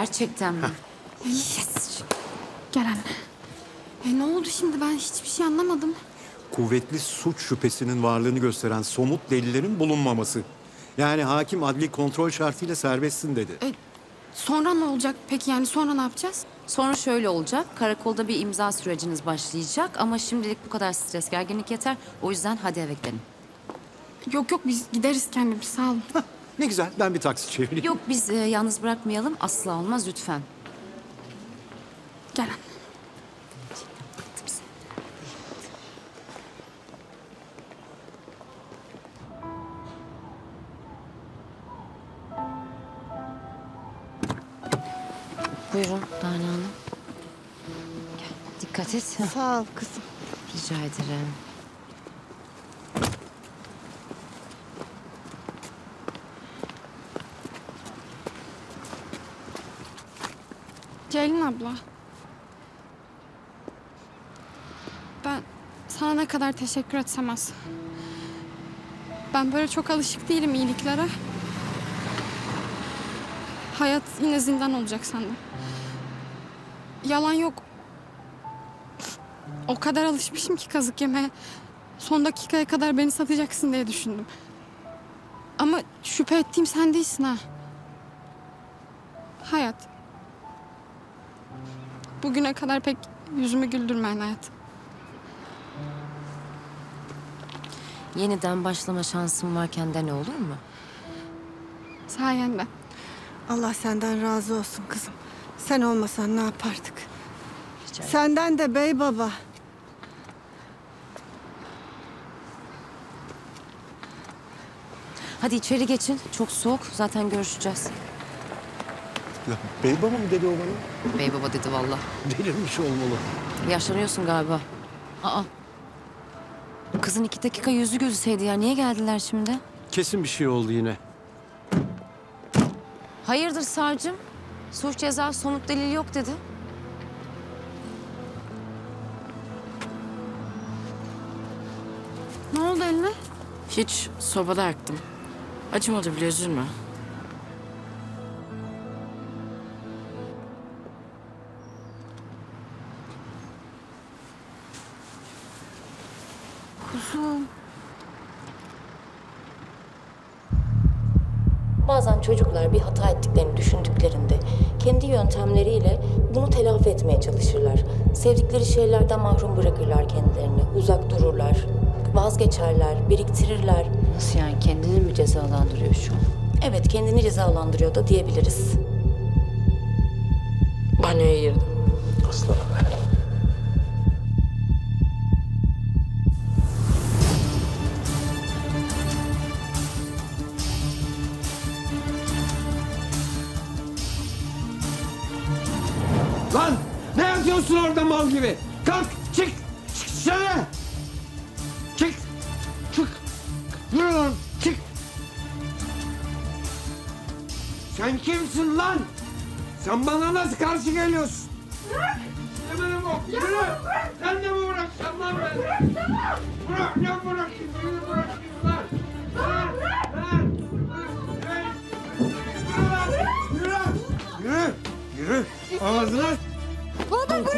Gerçekten mi? Yes. Gel anne. E ne oldu şimdi ben hiçbir şey anlamadım. Kuvvetli suç şüphesinin varlığını gösteren somut delillerin bulunmaması. Yani hakim adli kontrol şartıyla serbestsin dedi. E, sonra ne olacak peki yani sonra ne yapacağız? Sonra şöyle olacak. Karakolda bir imza süreciniz başlayacak ama şimdilik bu kadar stres gerginlik yeter. O yüzden hadi eve gidelim. Yok yok biz gideriz kendimiz sağ olun. Ne güzel ben bir taksi çevireyim. Yok biz e, yalnız bırakmayalım. Asla olmaz lütfen. Gel anne. Buyurun Dana Hanım. Gel, dikkat et. Sağ ol kızım. Rica ederim. Ceylin abla. Ben sana ne kadar teşekkür etsem az. Ben böyle çok alışık değilim iyiliklere. Hayat yine zindan olacak sandım. Yalan yok. O kadar alışmışım ki kazık yemeye. Son dakikaya kadar beni satacaksın diye düşündüm. Ama şüphe ettiğim sen değilsin ha. Hayat. Bugüne kadar pek yüzümü güldürmeyen hayat. Yeniden başlama şansım varken de ne olur mu? Sayende. Allah senden razı olsun kızım. Sen olmasan ne yapardık? Rica ederim. Senden de bey baba. Hadi içeri geçin. Çok soğuk. Zaten görüşeceğiz. Ya, bey baba mı dedi o bana? Bey baba dedi valla. Delirmiş olmalı. Yaşlanıyorsun galiba. Aa. Kızın iki dakika yüzü gözüseydi ya. Niye geldiler şimdi? Kesin bir şey oldu yine. Hayırdır savcım? Suç ceza somut delil yok dedi. Ne oldu eline? Hiç sobada yaktım. Acımadı bile üzülme. Çocuklar bir hata ettiklerini düşündüklerinde kendi yöntemleriyle bunu telafi etmeye çalışırlar. Sevdikleri şeylerden mahrum bırakırlar kendilerini, uzak dururlar, vazgeçerler, biriktirirler. Nasıl yani? Kendini mi cezalandırıyor şu an? Evet, kendini cezalandırıyor da diyebiliriz. Banyoya girdim. Lan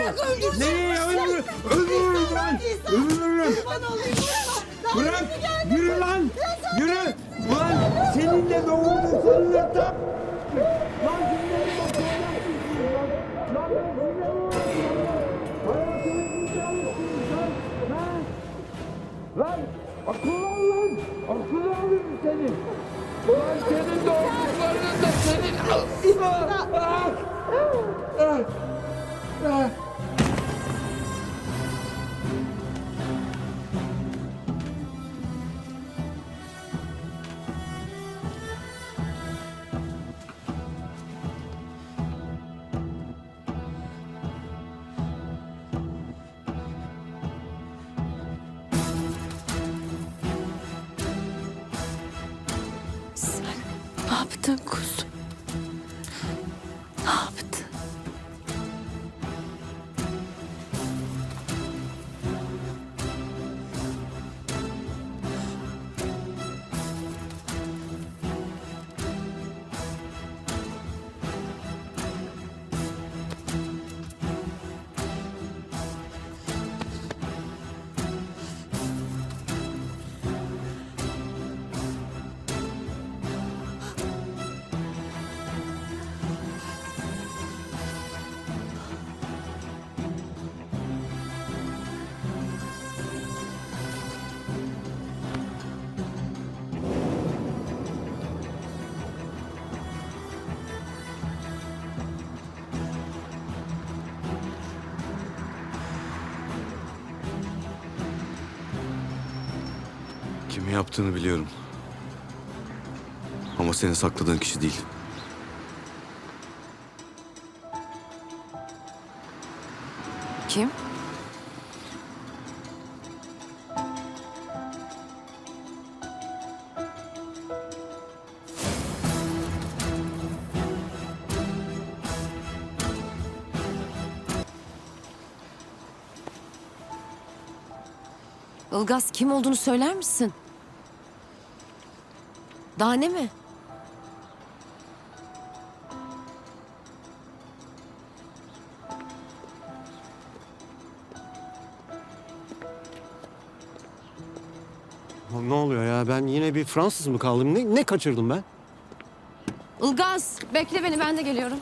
bırak öldürsün. Nereye öldür? Öldürürüm lan. Öldürürüm. Bırak. Yürü lan. Yürü. Lan senin de doğurdu seninle tam. Lan seninle Lan ben. Akıllı ol lan. Akıllı alırım seni. Lan senin doğurduklarının da senin. Ah, ah, ah, ah. Yaptın kuzum? Yaptığını biliyorum. Ama senin sakladığın kişi değil. Kim? Ilgaz kim olduğunu söyler misin? Daha ne mi? Ne oluyor ya? Ben yine bir Fransız mı kaldım? Ne, ne kaçırdım ben? Ilgaz bekle beni ben de geliyorum.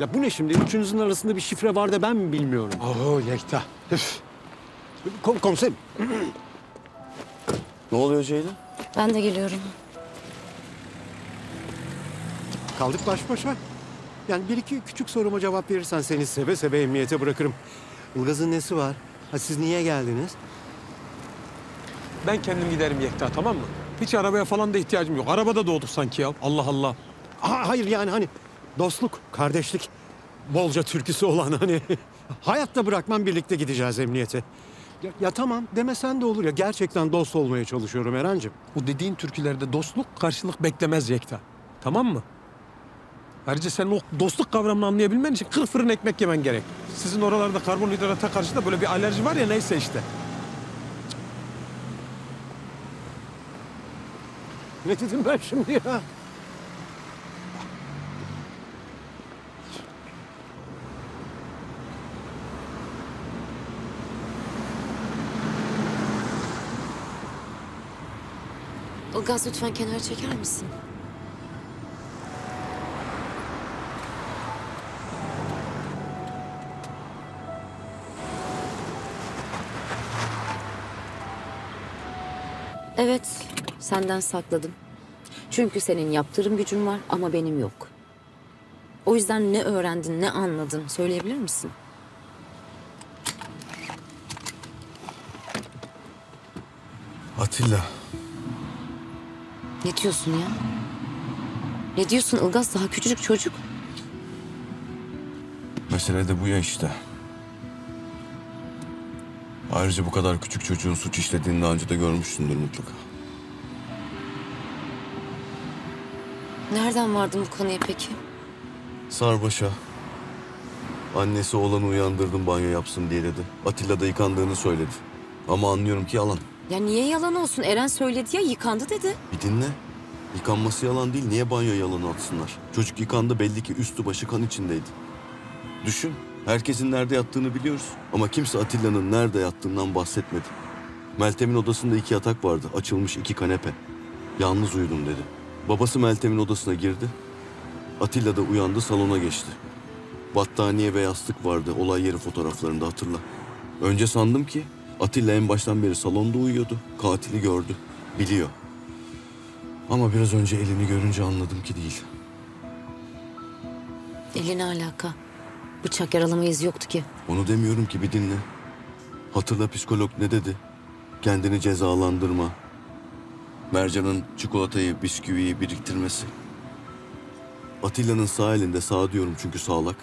Ya bu ne şimdi? Üçünüzün arasında bir şifre var da ben mi bilmiyorum? Oho Yekta. Üf. Kom komiserim. Ne oluyor Ceylan? Ben de geliyorum. Kaldık baş başa. Yani bir iki küçük soruma cevap verirsen seni seve seve emniyete bırakırım. Ilgaz'ın nesi var? Ha, siz niye geldiniz? Ben kendim giderim Yekta tamam mı? Hiç arabaya falan da ihtiyacım yok. Arabada doğduk sanki ya. Allah Allah. Ha, hayır yani hani dostluk, kardeşlik, bolca türküsü olan hani hayatta bırakmam birlikte gideceğiz emniyete. Ya, ya tamam demesen de olur ya gerçekten dost olmaya çalışıyorum Eren'cim. Bu dediğin türkülerde dostluk karşılık beklemez Yekta. Tamam mı? Ayrıca sen o dostluk kavramını anlayabilmen için 40 fırın ekmek yemen gerek. Sizin oralarda karbonhidrata karşı da böyle bir alerji var ya neyse işte. Ne dedim ben şimdi ya? Ilgaz lütfen kenara çeker misin? Evet, senden sakladım. Çünkü senin yaptırım gücün var ama benim yok. O yüzden ne öğrendin, ne anladın söyleyebilir misin? Atilla. Ne diyorsun ya? Ne diyorsun Ilgaz? Daha küçücük çocuk. Mesele de bu ya işte. Ayrıca bu kadar küçük çocuğun suç işlediğini daha önce de görmüşsündür mutlaka. Nereden vardın bu konuya peki? Sarbaşa. Annesi oğlanı uyandırdım banyo yapsın diye dedi. Atilla da yıkandığını söyledi. Ama anlıyorum ki yalan. Ya niye yalan olsun? Eren söyledi ya yıkandı dedi. Bir dinle. Yıkanması yalan değil. Niye banyo yalanı atsınlar? Çocuk yıkandı belli ki üstü başı kan içindeydi. Düşün. Herkesin nerede yattığını biliyoruz. Ama kimse Atilla'nın nerede yattığından bahsetmedi. Meltem'in odasında iki yatak vardı. Açılmış iki kanepe. Yalnız uyudum dedi. Babası Meltem'in odasına girdi. Atilla da uyandı salona geçti. Battaniye ve yastık vardı olay yeri fotoğraflarında hatırla. Önce sandım ki Atilla en baştan beri salonda uyuyordu. Katili gördü. Biliyor. Ama biraz önce elini görünce anladım ki değil. Eline alaka. Bıçak yaralama izi yoktu ki. Onu demiyorum ki bir dinle. Hatırla psikolog ne dedi? Kendini cezalandırma. Mercan'ın çikolatayı, bisküviyi biriktirmesi. Atilla'nın sağ elinde sağ diyorum çünkü sağlak.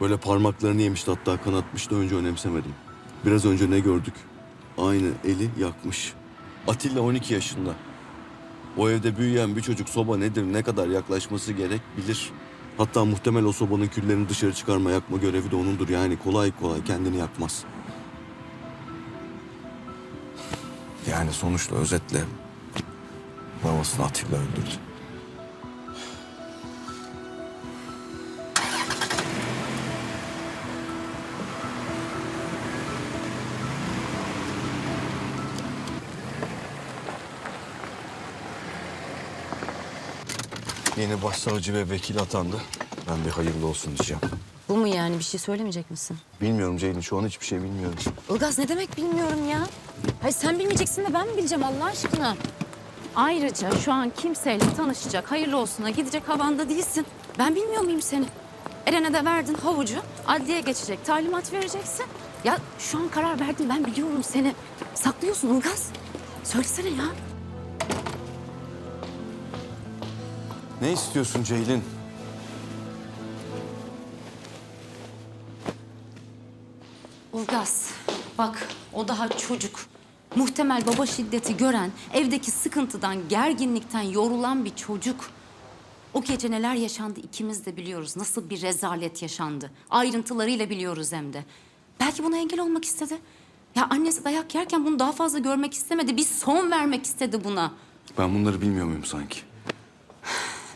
Böyle parmaklarını yemişti hatta kanatmıştı önce önemsemedim. Biraz önce ne gördük? Aynı eli yakmış. Atilla 12 yaşında. O evde büyüyen bir çocuk soba nedir, ne kadar yaklaşması gerek bilir. Hatta muhtemel o sobanın küllerini dışarı çıkarma, yakma görevi de onundur. Yani kolay kolay kendini yakmaz. Yani sonuçta özetle babasını Atilla öldürdü. Yeni başsavcı ve vekil atandı. Ben bir hayırlı olsun diyeceğim. Bu mu yani? Bir şey söylemeyecek misin? Bilmiyorum Ceylin, şu an hiçbir şey bilmiyorum. Ilgaz ne demek bilmiyorum ya. Hayır sen bilmeyeceksin de ben mi bileceğim Allah aşkına? Ayrıca şu an kimseyle tanışacak, hayırlı olsuna gidecek havanda değilsin. Ben bilmiyor muyum seni? Eren'e de verdin havucu, adliye geçecek, talimat vereceksin. Ya şu an karar verdim ben biliyorum seni. Saklıyorsun Ilgaz. Söylesene ya. Ne istiyorsun Ceylin? Ulgaz, bak o daha çocuk. Muhtemel baba şiddeti gören, evdeki sıkıntıdan, gerginlikten yorulan bir çocuk. O gece neler yaşandı ikimiz de biliyoruz. Nasıl bir rezalet yaşandı. Ayrıntılarıyla biliyoruz hem de. Belki buna engel olmak istedi. Ya annesi dayak yerken bunu daha fazla görmek istemedi. Bir son vermek istedi buna. Ben bunları bilmiyor muyum sanki?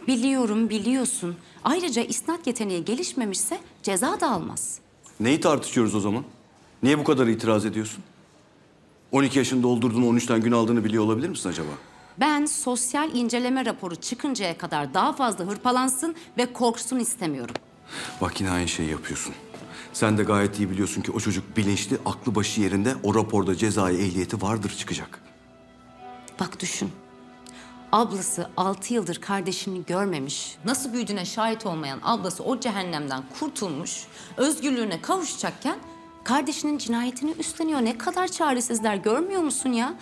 Biliyorum, biliyorsun. Ayrıca isnat yeteneği gelişmemişse ceza da almaz. Neyi tartışıyoruz o zaman? Niye bu kadar itiraz ediyorsun? 12 yaşında doldurduğunu 13'ten gün aldığını biliyor olabilir misin acaba? Ben sosyal inceleme raporu çıkıncaya kadar daha fazla hırpalansın ve korksun istemiyorum. Bak yine aynı şeyi yapıyorsun. Sen de gayet iyi biliyorsun ki o çocuk bilinçli, aklı başı yerinde o raporda cezai ehliyeti vardır çıkacak. Bak düşün. Ablası altı yıldır kardeşini görmemiş, nasıl büyüdüğüne şahit olmayan ablası o cehennemden kurtulmuş, özgürlüğüne kavuşacakken kardeşinin cinayetini üstleniyor. Ne kadar çaresizler görmüyor musun ya?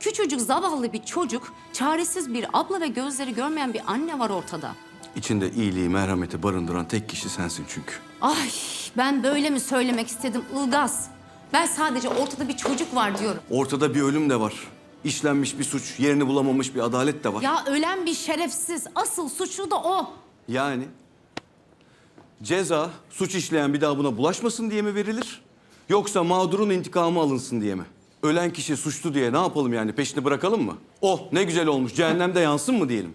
Küçücük zavallı bir çocuk, çaresiz bir abla ve gözleri görmeyen bir anne var ortada. İçinde iyiliği, merhameti barındıran tek kişi sensin çünkü. Ay ben böyle mi söylemek istedim Ilgaz? Ben sadece ortada bir çocuk var diyorum. Ortada bir ölüm de var. İşlenmiş bir suç, yerini bulamamış bir adalet de var. Ya ölen bir şerefsiz, asıl suçlu da o. Yani ceza suç işleyen bir daha buna bulaşmasın diye mi verilir? Yoksa mağdurun intikamı alınsın diye mi? Ölen kişi suçlu diye ne yapalım yani peşini bırakalım mı? Oh ne güzel olmuş cehennemde yansın mı diyelim?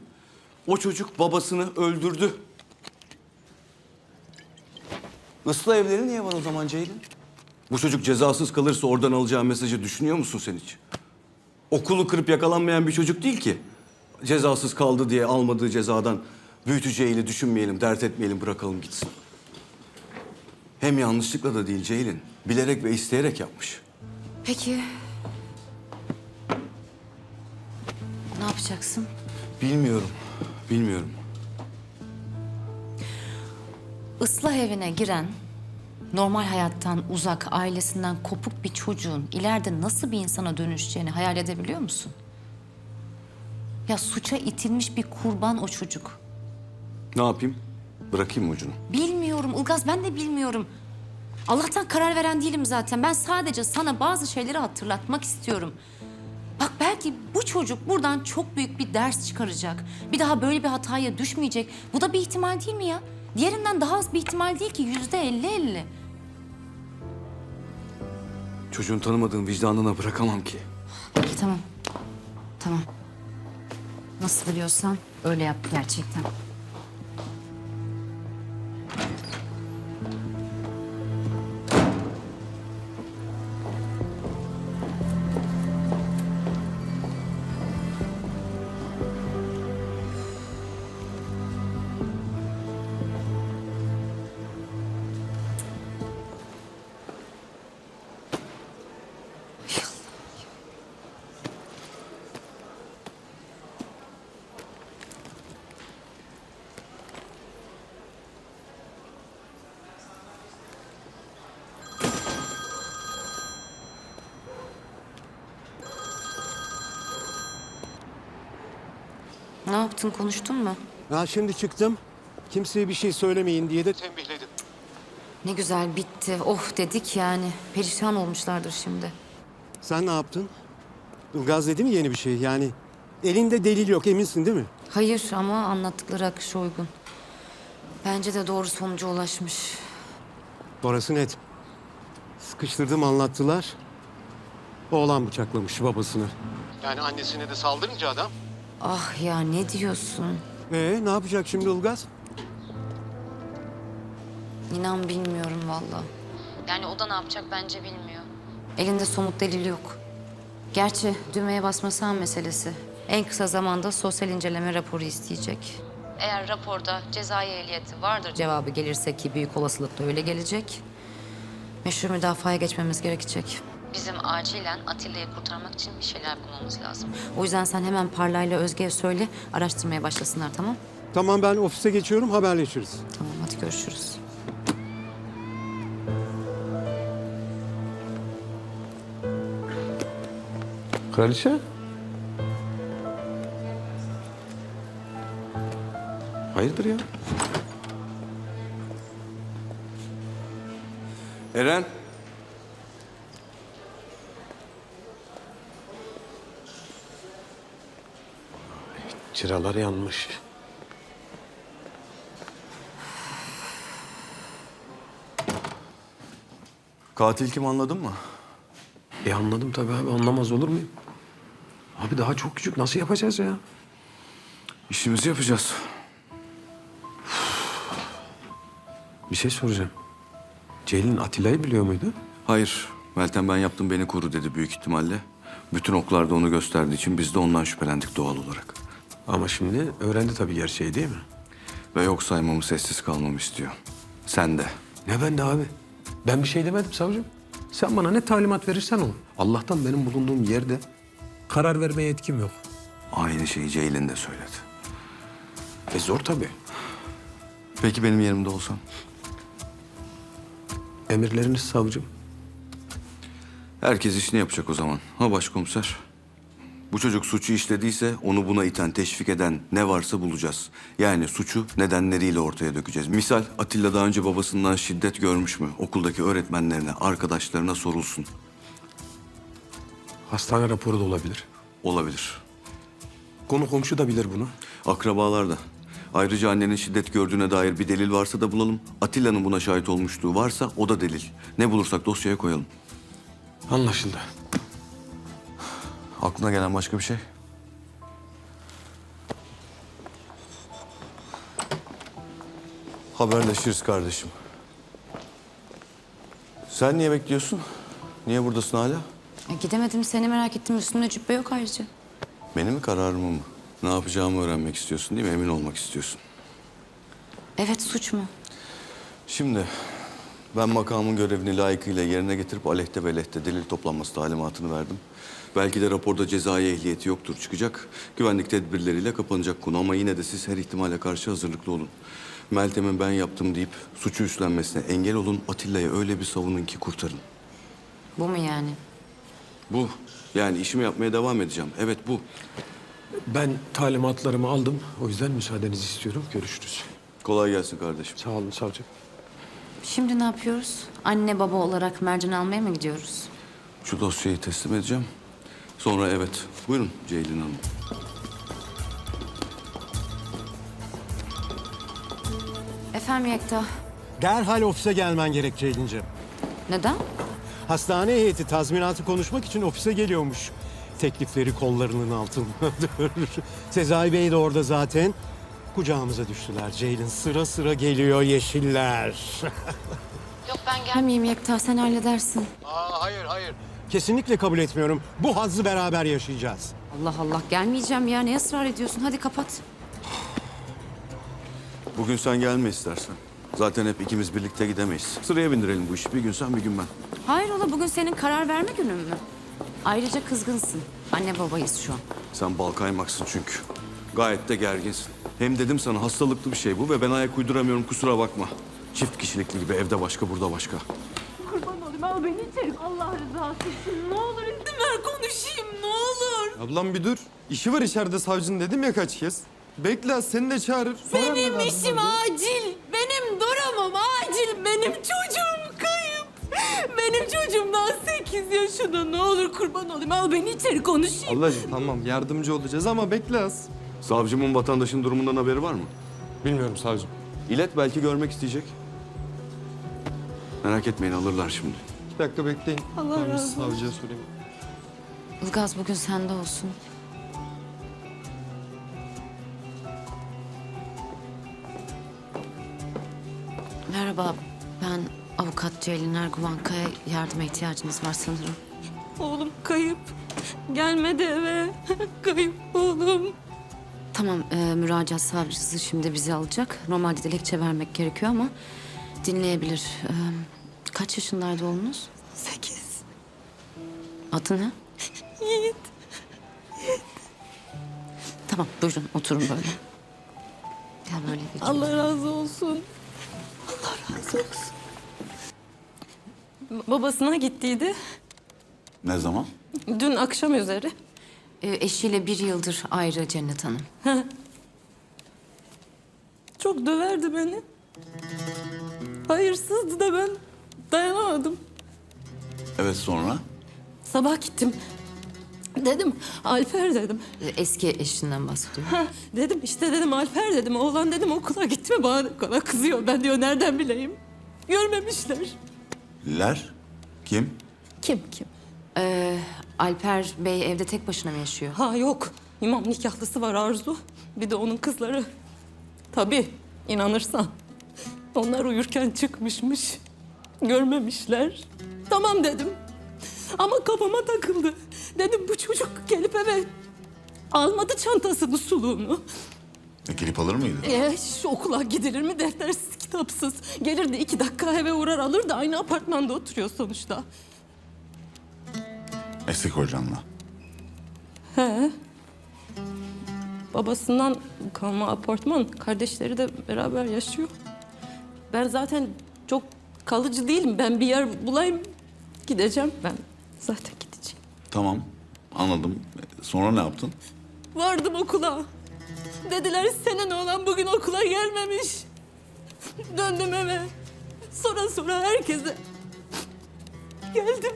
O çocuk babasını öldürdü. Islah evleri niye var o zaman Ceylin? Bu çocuk cezasız kalırsa oradan alacağı mesajı düşünüyor musun sen hiç? Okulu kırıp yakalanmayan bir çocuk değil ki. Cezasız kaldı diye almadığı cezadan büyüteceğini düşünmeyelim, dert etmeyelim, bırakalım gitsin. Hem yanlışlıkla da değil Ceylin. Bilerek ve isteyerek yapmış. Peki. Ne yapacaksın? Bilmiyorum, bilmiyorum. Islah evine giren, normal hayattan uzak, ailesinden kopuk bir çocuğun ileride nasıl bir insana dönüşeceğini hayal edebiliyor musun? Ya suça itilmiş bir kurban o çocuk. Ne yapayım? Bırakayım mı ucunu? Bilmiyorum Ilgaz ben de bilmiyorum. Allah'tan karar veren değilim zaten. Ben sadece sana bazı şeyleri hatırlatmak istiyorum. Bak belki bu çocuk buradan çok büyük bir ders çıkaracak. Bir daha böyle bir hataya düşmeyecek. Bu da bir ihtimal değil mi ya? Diğerinden daha az bir ihtimal değil ki. Yüzde elli elli. Çocuğun tanımadığın vicdanına bırakamam ki. Peki tamam. Tamam. Nasıl biliyorsan öyle yap gerçekten. Yaptın konuştun mu? Ya şimdi çıktım. Kimseye bir şey söylemeyin diye de tembihledim. Ne güzel bitti. Oh dedik yani. Perişan olmuşlardır şimdi. Sen ne yaptın? Ilgaz dedi mi yeni bir şey? Yani elinde delil yok eminsin değil mi? Hayır ama anlattıkları akışa uygun. Bence de doğru sonuca ulaşmış. Orası net. Sıkıştırdım anlattılar. Oğlan bıçaklamış babasını. Yani annesine de saldırınca adam. Ah ya ne diyorsun? Ee ne yapacak şimdi Ilgaz? İnan bilmiyorum vallahi. Yani o da ne yapacak bence bilmiyor. Elinde somut delil yok. Gerçi düğmeye basması an meselesi. En kısa zamanda sosyal inceleme raporu isteyecek. Eğer raporda cezai ehliyeti vardır cevabı gelirse ki büyük olasılıkla öyle gelecek. Meşhur müdafaya geçmemiz gerekecek. Bizim acilen Atilla'yı kurtarmak için bir şeyler bulmamız lazım. O yüzden sen hemen Parla'yla Özge'ye söyle, araştırmaya başlasınlar tamam? Tamam ben ofise geçiyorum haberleşiriz. Tamam hadi görüşürüz. Kraliçe? Hayırdır ya? Eren? Çıralar yanmış. Katil kim anladın mı? E anladım tabii abi. Anlamaz olur muyum? Abi daha çok küçük. Nasıl yapacağız ya? İşimizi yapacağız. Bir şey soracağım. Ceylin Atilla'yı biliyor muydu? Hayır. Meltem ben yaptım beni koru dedi büyük ihtimalle. Bütün oklar da onu gösterdiği için biz de ondan şüphelendik doğal olarak. Ama şimdi öğrendi tabii gerçeği değil mi? Ve yok saymamı sessiz kalmamı istiyor. Sen de. Ne ben de abi? Ben bir şey demedim savcım. Sen bana ne talimat verirsen ol. Allah'tan benim bulunduğum yerde karar vermeye yetkim yok. Aynı şeyi Ceylin de söyledi. E zor tabii. Peki benim yerimde olsan? Emirleriniz savcım. Herkes işini yapacak o zaman. Ha başkomiser? Bu çocuk suçu işlediyse onu buna iten, teşvik eden ne varsa bulacağız. Yani suçu nedenleriyle ortaya dökeceğiz. Misal Atilla daha önce babasından şiddet görmüş mü? Okuldaki öğretmenlerine, arkadaşlarına sorulsun. Hastane raporu da olabilir. Olabilir. Konu komşu da bilir bunu. Akrabalar da. Ayrıca annenin şiddet gördüğüne dair bir delil varsa da bulalım. Atilla'nın buna şahit olmuşluğu varsa o da delil. Ne bulursak dosyaya koyalım. Anlaşıldı. Aklına gelen başka bir şey? Haberleşiriz kardeşim. Sen niye bekliyorsun? Niye buradasın hala? E, gidemedim seni merak ettim. Üstümde cübbe yok ayrıca. Benim mi kararımı mı? Ne yapacağımı öğrenmek istiyorsun değil mi? Emin olmak istiyorsun. Evet suç mu? Şimdi ben makamın görevini layıkıyla yerine getirip aleyhte ve lehte delil toplanması talimatını verdim. Belki de raporda cezai ehliyeti yoktur çıkacak. Güvenlik tedbirleriyle kapanacak konu ama yine de siz her ihtimale karşı hazırlıklı olun. Meltem'in ben yaptım deyip suçu üstlenmesine engel olun. Atilla'ya öyle bir savunun ki kurtarın. Bu mu yani? Bu. Yani işimi yapmaya devam edeceğim. Evet bu. Ben talimatlarımı aldım. O yüzden müsaadenizi istiyorum. Görüşürüz. Kolay gelsin kardeşim. Sağ olun savcım. Şimdi ne yapıyoruz? Anne baba olarak mercan almaya mı gidiyoruz? Şu dosyayı teslim edeceğim. Sonra evet. Buyurun Ceylin Hanım. Efendim Yekta. Derhal ofise gelmen gerek Ceylin'ciğim. Neden? Hastane heyeti tazminatı konuşmak için ofise geliyormuş. Teklifleri kollarının altındadır. Sezai Bey de orada zaten. Kucağımıza düştüler Ceylin. Sıra sıra geliyor yeşiller. Yok ben gelmeyeyim Yekta sen halledersin. Aa, hayır hayır. Kesinlikle kabul etmiyorum. Bu hazzı beraber yaşayacağız. Allah Allah gelmeyeceğim ya ne ısrar ediyorsun hadi kapat. Bugün sen gelme istersen. Zaten hep ikimiz birlikte gidemeyiz. Sıraya bindirelim bu işi. Bir gün sen bir gün ben. Hayrola bugün senin karar verme günün mü? Ayrıca kızgınsın. Anne babayız şu an. Sen bal kaymaksın çünkü. Gayet de gerginsin. Hem dedim sana hastalıklı bir şey bu ve ben ayak uyduramıyorum kusura bakma. Çift kişilikli gibi evde başka burada başka. Kurban olayım al beni içeri. Allah rızası için ne olur izin ver konuşayım ne olur. Ablam bir dur. İşi var içeride savcının dedim ya kaç kez. Bekle seni de çağırır. Sonra Benim işim acil. Benim duramam acil. Benim çocuğum kayıp. Benim çocuğum daha 8 yaşında. Ne olur kurban olayım al beni içeri konuşayım. Ablacığım tamam yardımcı olacağız ama bekle az. Savcımın vatandaşın durumundan haberi var mı? Bilmiyorum savcım. İlet belki görmek isteyecek. Merak etmeyin alırlar şimdi. İki dakika bekleyin. Allah Ben bir razı olsun. Savcıya sorayım. Ilgaz bugün sende olsun. Merhaba ben avukat Ceylin Erguvankaya yardıma ihtiyacınız var sanırım. Oğlum kayıp. Gelmedi eve. kayıp oğlum. Tamam, e, müracaat savcısı şimdi bizi alacak. Normalde dilekçe vermek gerekiyor ama dinleyebilir. E, kaç yaşındaydı oğlunuz? Sekiz. Adı ne? Yiğit. Tamam, buyurun oturun böyle. Gel böyle geç. Allah razı olsun. Allah razı olsun. Babasına gittiydi. Ne zaman? Dün akşam üzeri. E, eşiyle bir yıldır ayrı Cennet Hanım. çok döverdi beni. Hayırsızdı da ben dayanamadım. Evet sonra? Sabah gittim. Dedim Alper dedim. Ee, Eski eşinden bahsediyor. Ha, dedim işte dedim Alper dedim. Oğlan dedim okula gitti mi bana, bana kızıyor. Ben diyor nereden bileyim. Görmemişler. Ler? Kim? Kim kim? Ee, Alper Bey evde tek başına mı yaşıyor? Ha yok. İmam nikahlısı var Arzu. Bir de onun kızları. Tabii inanırsan. Onlar uyurken çıkmışmış. Görmemişler. Tamam dedim. Ama kafama takıldı. Dedim bu çocuk gelip eve almadı çantasını suluğunu. E, gelip alır mıydı? Ee, şu okula gidilir mi deftersiz kitapsız? Gelirdi iki dakika eve uğrar alır da aynı apartmanda oturuyor sonuçta. Eski kocanla. He. Babasından kalma apartman. Kardeşleri de beraber yaşıyor. Ben zaten çok kalıcı değilim. Ben bir yer bulayım gideceğim. Ben zaten gideceğim. Tamam. Anladım. Sonra ne yaptın? Vardım okula. Dediler senin oğlan bugün okula gelmemiş. Döndüm eve. Sonra sonra herkese geldim.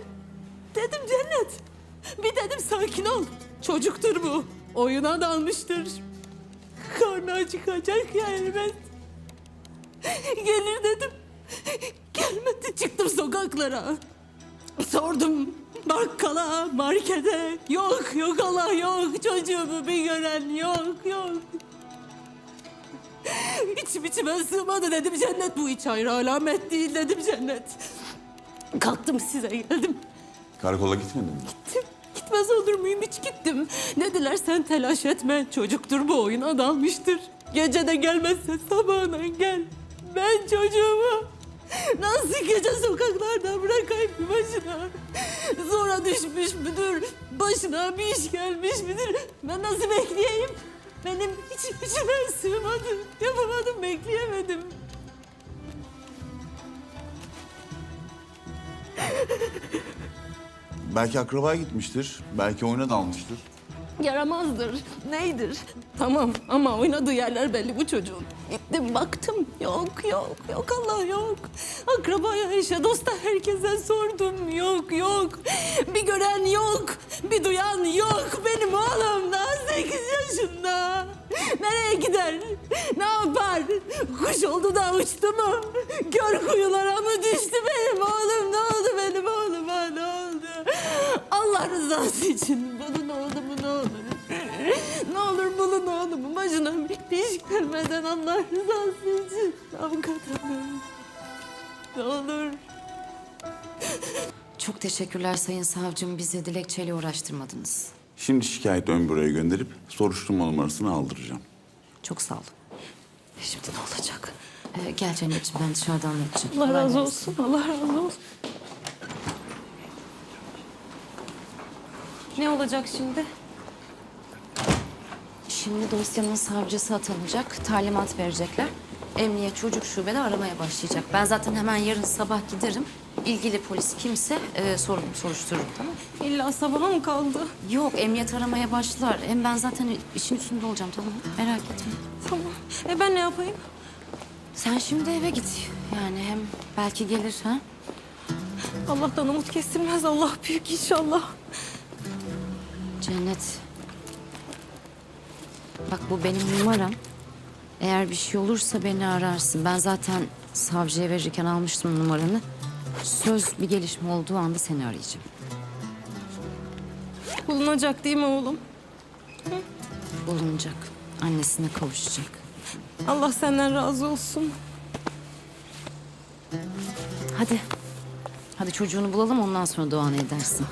Dedim cennet. Bir dedim sakin ol. Çocuktur bu. Oyuna dalmıştır. Karnı acıkacak ya elbet. Gelir dedim. Gelmedi çıktım sokaklara. Sordum bakkala, markete. Yok yok Allah yok. Çocuğumu bir gören yok yok. İçim içime sığmadı dedim cennet bu hiç hayır alamet değil dedim cennet. Kalktım size geldim. Karakola gitmedin mi? Gittim. Gitmez olur muyum hiç gittim. Dediler sen telaş etme çocuktur bu oyuna dalmıştır. Gece de gelmezse sabahına gel. Ben çocuğumu nasıl gece sokaklarda bırakayım bir başına? Sonra düşmüş müdür, başına bir iş gelmiş müdür. Ben nasıl bekleyeyim? Benim hiç içime sığmadı. Yapamadım, bekleyemedim. Belki akrabaya gitmiştir. Belki oyuna dalmıştır. Yaramazdır, neydir? Tamam ama oynadığı yerler belli bu çocuğun. Gittim baktım, yok yok, yok Allah yok. Akrabaya, eşe, dosta herkese sordum, yok yok. Bir gören yok, bir duyan yok. Benim oğlum daha sekiz yaşında. Nereye gider, ne yapar? Kuş oldu da uçtu mu? Kör kuyulara mı düştü benim oğlum? Ne oldu benim oldu? Allah rızası için bulun oğlumu ne olur. Ne olur bulun oğlumu başına bir iş gelmeden Allah rızası için avukat hanım. Ne olur. Çok teşekkürler Sayın Savcım. Bizi dilekçeyle uğraştırmadınız. Şimdi şikayet ön büroya gönderip soruşturma numarasını aldıracağım. Çok sağ olun. Şimdi ne olacak? Ee, gel Cennetciğim ben dışarıdan anlatacağım. Allah razı olsun. Allah razı olsun. Ne olacak şimdi? Şimdi dosyanın savcısı atanacak. Talimat verecekler. Emniyet çocuk şubede aramaya başlayacak. Ben zaten hemen yarın sabah giderim. İlgili polis kimse e, sorun soruştururum tamam mı? İlla sabaha mı kaldı? Yok emniyet aramaya başlar. Hem ben zaten işin üstünde olacağım tamam mı? Merak etme. Tamam. E ben ne yapayım? Sen şimdi eve git. Yani hem belki gelir ha? Allah'tan umut kesilmez. Allah büyük inşallah. Cennet. Bak bu benim numaram. Eğer bir şey olursa beni ararsın. Ben zaten savcıya verirken almıştım numaranı. Söz bir gelişme olduğu anda seni arayacağım. Bulunacak değil mi oğlum? Bulunacak. Annesine kavuşacak. Allah senden razı olsun. Hadi. Hadi çocuğunu bulalım ondan sonra duanı edersin.